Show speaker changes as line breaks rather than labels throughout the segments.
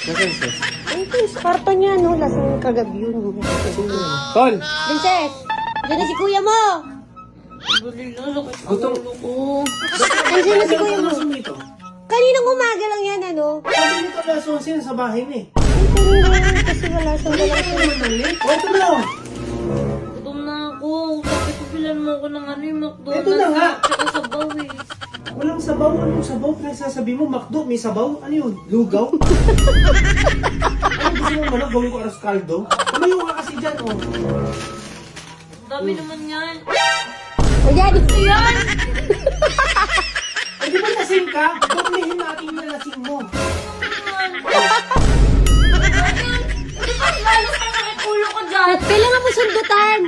Ito, sa karton niya, no? Lasang kagabi yun.
Tol!
Princess! Diyan na si kuya mo!
Gutom.
Nandiyan na si kuya mo. Kaninang umaga lang yan, ano?
Sabi nito alas 11 sa bahay na eh.
Ay, kasi wala siyang wala
naman ang late? O, ito na.
Gutom na ako. Sabi ko bilan mo ako ng ano yung McDonald's.
Ito na nga.
Tsaka sabaw eh.
Walang sabaw. Anong sabaw? Pinagsasabi mo, McDo, may sabaw? Ano yun? Lugaw? ano gusto mo manok? Gawin ko aras kaldo? Tumayo ka kasi dyan, oh.
Dami naman yan.
O yan!
Yan!
Ay, di ba lasing ka? Doblihin natin yung lasing mo.
Hindi ba lalo ka nakikulo ko dyan?
Kailangan mo sundutan!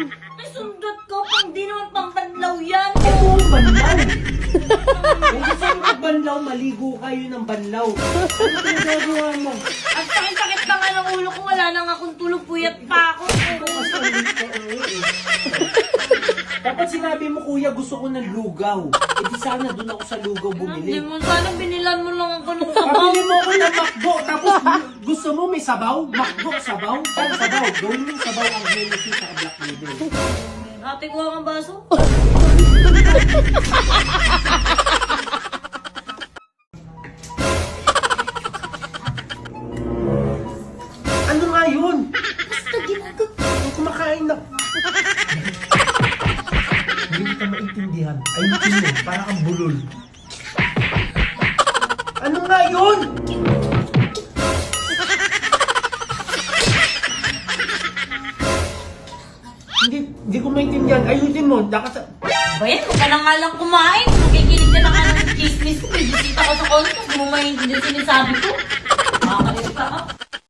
Mo magbanlaw, maligo kayo ng banlaw. Ano pinagagawa mo?
Ang sakit-sakit pa nga ng ulo ko. Wala na nga akong tulog. Puyat pa ako.
Dapat sinabi mo, kuya, gusto ko ng lugaw. Eh di sana doon ako sa lugaw
Hindi
bumili.
mo. Sana binilan mo lang ako ng sabaw.
Pabili mo ako ng makdo, tapos gusto mo may sabaw? Makdo, sabaw? Ano sabaw? Gawin mo yung sabaw ang Hennessy sa Black Label.
Ate ko ang baso.
Ano nga yun? Basta ginagawa. Kumakain na. Hindi kita maintindihan. Ayusin mo, para kang bulol. Ano nga yun? Hindi, hindi ko maintindihan. Ayusin mo, dakas...
Ba yan? Huwag ka na nga lang kumain. Makikinig ka na nga ng chismis ko. Bisita ko sa konto. Hindi mo maintindihan sinasabi ko.